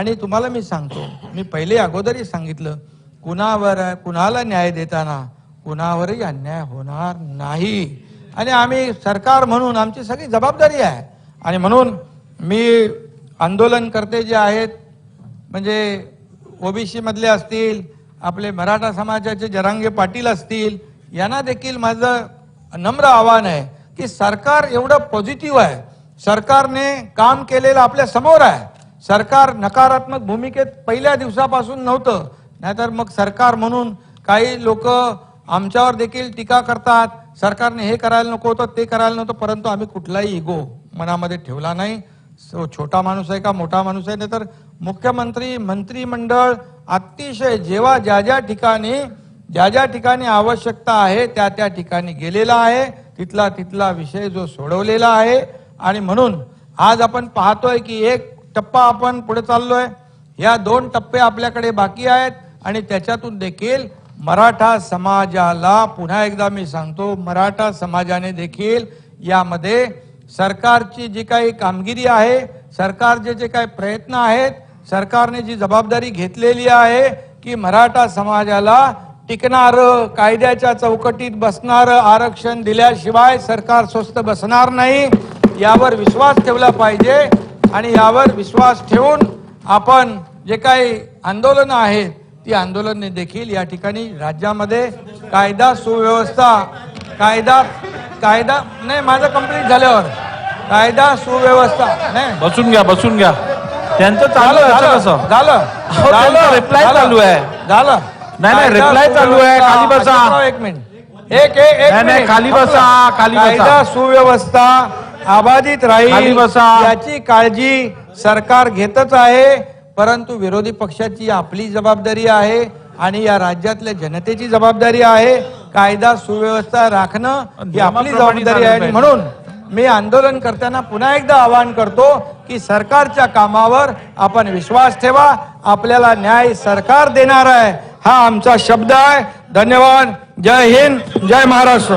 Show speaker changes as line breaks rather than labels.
आणि तुम्हाला मी सांगतो मी पहिले अगोदरही सांगितलं कुणावर कुणाला न्याय देताना कुणावरही अन्याय होणार नाही. आणि आम्ही सरकार म्हणून आमची सगळी जबाबदारी आहे. आणि म्हणून मी आंदोलनकर्ते जे आहेत म्हणजे ओबीसी मधले असतील आपले मराठा समाजाचे जरांगे पाटील असतील यांना देखील माझं नम्र आव्हान आहे की सरकार एवढं पॉझिटिव्ह आहे. सरकारने काम केलेलं आपल्यासमोर आहे. सरकार नकारात्मक भूमिकेत पहिल्या दिवसापासून नव्हतं. नाहीतर मग सरकार म्हणून काही लोक आमच्यावर देखील टीका करतात. सरकारने हे करायला नको होतं ते करायला नव्हतं परंतु आम्ही कुठलाही इगो मनामध्ये ठेवला नाही. सो छोटा माणूस आहे का मोठा माणूस आहे? नाही तर मुख्यमंत्री मंत्रिमंडळ अतिशय जेव्हा ज्या ज्या ठिकाणी ज्या ज्या ठिकाणी आवश्यकता आहे त्या त्या ठिकाणी गेलेला आहे. तिथला तिथला विषय जो सोडवलेला आहे. आणि म्हणून आज आपण पाहतोय की एक टप्पा आपण पुढे चाललोय. या दोन टप्पे आपल्याकडे बाकी आहेत आणि त्याच्यातून देखील मराठा समाजाला पुन्हा एकदा मी सांगतो मराठा समाजाने देखील यामध्ये सरकारची जी काही कामगिरी आहे सरकारचे जे काही प्रयत्न आहेत सरकारने जी जबाबदारी घेतलेली आहे की मराठा समाजाला टिकणार कायद्याच्या चौकटीत बसणार आरक्षण दिल्याशिवाय सरकार स्वस्त बसणार नाही यावर विश्वास ठेवला पाहिजे. आणि यावर विश्वास ठेवून आपण जे काही आंदोलनं आहेत ती आंदोलने देखील या ठिकाणी राज्यामध्ये कायदा सुव्यवस्था कायदा कायदा नाही माझं कंप्लीट झाल्यावर कायदा सुव्यवस्था नाही
बसून घ्या बसून घ्या त्यांचं
झालं झालं
reply
झालं.
चालू आहे.
झालं
नाही, नाही, reply चालू आहे. खाली बसा.
एक मिनिट एक एक
नाही. खाली बसा, खाली बसा.
कायदा सुव्यवस्था अबाधित राहील. याची काळजी सरकार घेतच आहे. परंतु विरोधी पक्षाची आपली जबाबदारी आहे आणि या राज्यातल्या जनतेची जबाबदारी आहे. कायदा सुव्यवस्था राखणं ही आपली जबाबदारी आहे. म्हणून मी आंदोलन करताना पुन्हा एकदा आवाहन करतो की सरकारच्या कामावर आपण विश्वास ठेवा. आपल्याला न्याय सरकार देणार आहे. हा आमचा शब्द आहे. धन्यवाद. जय हिंद. जय महाराष्ट्र.